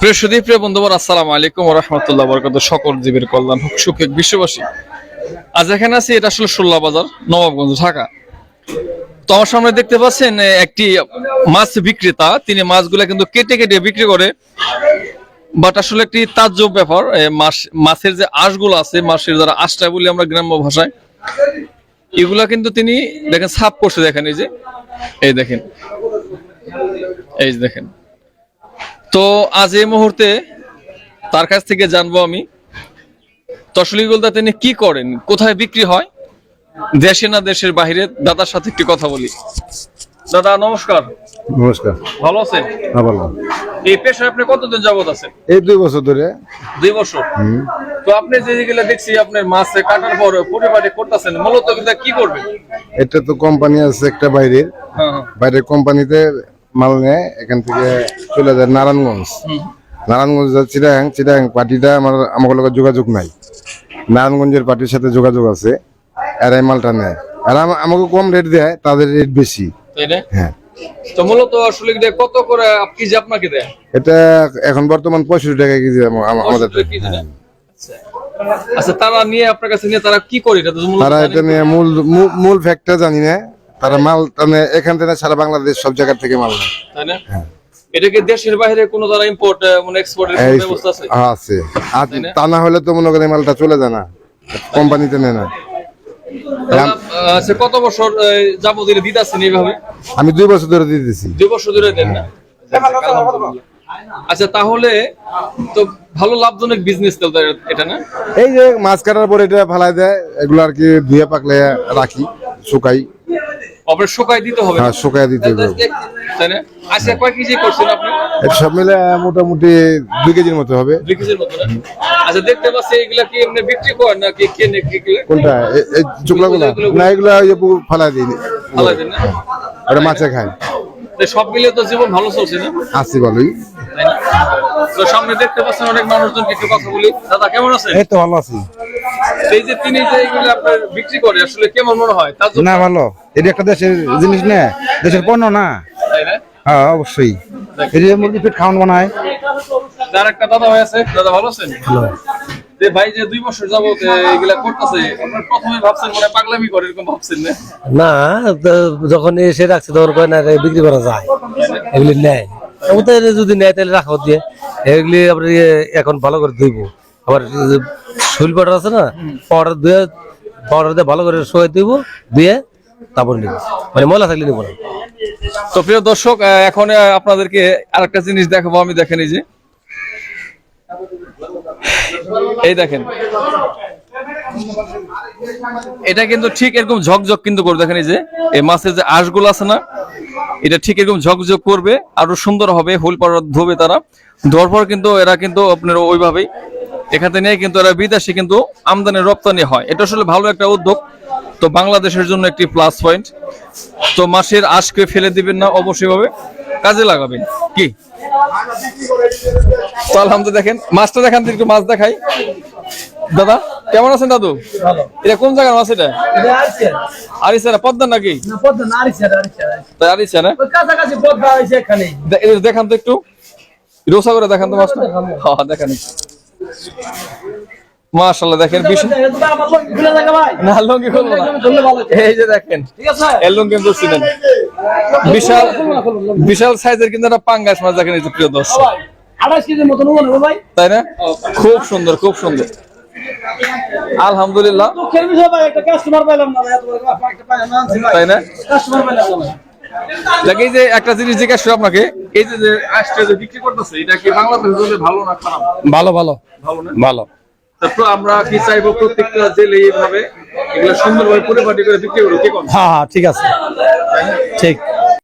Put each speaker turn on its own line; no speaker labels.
প্রিয় প্রিয় বন্ধুবার, আসসালামু আলাইকুম রহমতুল্লাহ বরকত সকল জীবের কল্যাণ হোক বিশ্ববাসী। আজ এখানে আছি, এটা আসলে সোল্লা বাজার, নবাবগঞ্জ, ঢাকা। তো আমার সামনে দেখতে পাচ্ছেন একটি মাছ বিক্রেতা। তিনি মাছগুলা কিন্তু কেটে কেটে বিক্রি করে। বাট আসলে একটি তাজ্জব ব্যাপার মাছ, মাছের যে আঁশগুলো আছে, মাছের যারা আঁশটা বলি আমরা গ্রাম্য ভাষায়, এগুলা কিন্তু তিনি দেখেন, সাফ করছে, দেখেন, এই যে। এই দেখেন। এই দেখেন। তো আজ এই মুহূর্তে তার কাছ থেকে জানব আমি তসলি গোলদা তিনি কি করেন কোথায় বিক্রি হয় দেশে না দেশের বাইরে দাদার সাথে একটু কথা বলি। দাদা নমস্কার।
নমস্কার।
ভালো আছেন?
হ্যাঁ বললাম
এই পেশায় আপনি কতদিন যাবত আছেন?
এই দুই বছর ধরে।
দুই বছর? তো আপনি যে যেগুলো দেখছি আপনার মাছ কাটার পর পরিবারে করতেছেন মূলত কি করবেন?
এটা তো কোম্পানি আছে একটা বাইরের।
হ্যাঁ হ্যাঁ।
বাইরের কোম্পানিতে মাল নেয় এখান থেকে চলে যায় নারায়ণগঞ্জ। নারায়ণগঞ্জ চিরাং চিরাং পার্টিটা আমার আমাকে লোকের যোগাযোগ নাই। নারায়ণগঞ্জের পার্টির সাথে যোগাযোগ আছে এরা এই মালটা নেয়। আর আমাকে কম রেট দেয় তাদের রেট বেশি।
তাই না?
হ্যাঁ।
তো মূলত আসলে কত করে কেজি আপনাকে দেয়?
এটা এখন বর্তমান পঁয়ষট্টি টাকা কেজি আম- আম- আমাদের
কেজি আচ্ছা। তারা নিয়ে আপনার কাছে নিয়ে তারা কি করে? এটা তো মূলত
তারা এটা নিয়ে মূল মূল- মূল ফ্যাক্টর জানি না। তারা মাল মানে এখান থেকে সারা বাংলাদেশ সব জায়গা থেকে মাল নেয়।
তাই না? এটা কি দেশের বাইরে কোনো তারা ইম্পোর্ট মানে এক্সপোর্টের ব্যবস্থা আছে?
আছে। আর তা না হলে তো মনে করেন মালটা চলে যায় না। কোম্পানিতে নেয় না।
আচ্ছা কত বছর যাব দিলে দিতে আসছেন এইভাবে?
আমি দুই বছর ধরে দিয়ে দিছি।
দুই বছর ধরে দেন না? আচ্ছা তাহলে তো ভালো লাভজনক বিজনেস তো এটা না?
এই যে মাছ কাটার পরে এটা ফালাই দেয় এগুলো আর কি ধুয়ে পাকলে রাখি শুকাই।
আপনার শুকাই দিতে হবে
হ্যাঁ দিতে হবে।
তাই না আচ্ছা কয় কেজি করছেন আপনি?
সব মিলে মোটামুটি দুই কেজির মতো হবে।
দুই কেজির মতো না? আচ্ছা দেখতে পাচ্ছি এগুলা কি এমনি বিক্রি করেন না কি কেনে কি কি
কোনটা? এই চুকলাগুলা? না এগুলো ওই যে দিই
ভালো দেন না
ওটা মাছে খায়।
সব মিলে তো জীবন ভালো চলছে না?
আসছি ভালোই
তো সামনে দেখতে পাচ্ছেন অনেক মানুষজন একটু কথা বলি। দাদা কেমন আছেন?
এই তো ভালো আছি।
এই যে তিনি যে এগুলো আপনার বিক্রি করে আসলে কেমন মনে হয়?
না ভালো। এটা একটা দেশের জিনিস না দেশের পণ্য না। হ্যাঁ অবশ্যই। এই যে মুরগি পেট খাওয়ান বানায়।
তার একটা দাদা ভাই আছে দাদা ভালো আছেন? যে ভাই যে দুই বছর যাবত এগুলা করতেছে আপনার প্রথমে ভাবছেন মানে পাগলামি করে এরকম ভাবছেন না?
না যখন এসে রাখছে তখন কয় না বিক্রি করা যায়। এগুলি নেয়। যদি নেয় তাহলে রাখা দিয়ে। এগুলি ইয়ে এখন ভালো করে ধুইব। আবার শরীর পাউডার আছে না পাউডার ধুয়ে পাউডার দিয়ে ভালো করে শোয়ে দিব ধুয়ে তারপর নিব। মানে ময়লা থাকলে নিব না।
তো প্রিয় দর্শক এখন আপনাদেরকে আরেকটা জিনিস দেখাবো, আমি দেখেন এই যে। এই দেখেন। এটা কিন্তু ঠিক এরকম ঝকঝক কিন্তু করে দেখেন এই যে। এই মাছের যে আঁশগুলো আছে না, এটা ঠিক এরকম ঝকঝক করবে, আরও সুন্দর হবে, হুল পাউডার ধোবে তারা। ধোয়ার পর কিন্তু এরা কিন্তু আপনার ওইভাবেই, এখানে নিয়ে কিন্তু এরা বিদেশে কিন্তু আমদানি রপ্তানি হয়। এটা আসলে ভালো একটা উদ্যোগ। তো বাংলাদেশের জন্য একটি প্লাস পয়েন্ট তো মাছের আশকে ফেলে দিবেন না অবশ্যই ভাবে। কাজে লাগাবেন। কি? তো আলহামদুলিল্লাহ দেখেন মাছটা দেখান একটু মাছ দেখাই। দাদা কেমন আছেন দাদু? এটা কোন জায়গার মাছ এটা? আরিসা না পদ্মা নাকি দেখান তো একটু। রোসা করে দেখান তো মাছটা। হ্যাঁ দেখান। মাশাল্লাহ দেখেন বিশাল না লঙ্গি এই যে দেখেন এর লঙ্গি ধরছিলেন বিশাল বিশাল সাইজের কিন্তু একটা পাঙ্গাস মাছ দেখেন এই যে প্রিয় দর্শক।
আঠাশ কেজির মতন হবে ভাই।
তাই না? খুব সুন্দর খুব সুন্দর। আলহামদুলিল্লাহ।
দুঃখের বিষয় ভাই একটা কাস্টমার পাইলাম না ভাই এত বড় একটা পাইলাম না
তাই না?
কাস্টমার পাইলাম না
দেখ যে একটা জিনিস জিজ্ঞাসা করি আপনাকে এই যে যে যে বিক্রি করতেছে এটা কি বাংলাদেশের জন্য ভালো না খারাপ?
ভালো ভালো।
ভালো
ভালো।
তারপর আমরা কি চাইব প্রত্যেকটা জেলে এইভাবে? এগুলো সুন্দরভাবে পরিপাটি করে বিক্রি করব, কি
হ্যাঁ হ্যাঁ ঠিক আছে। ঠিক।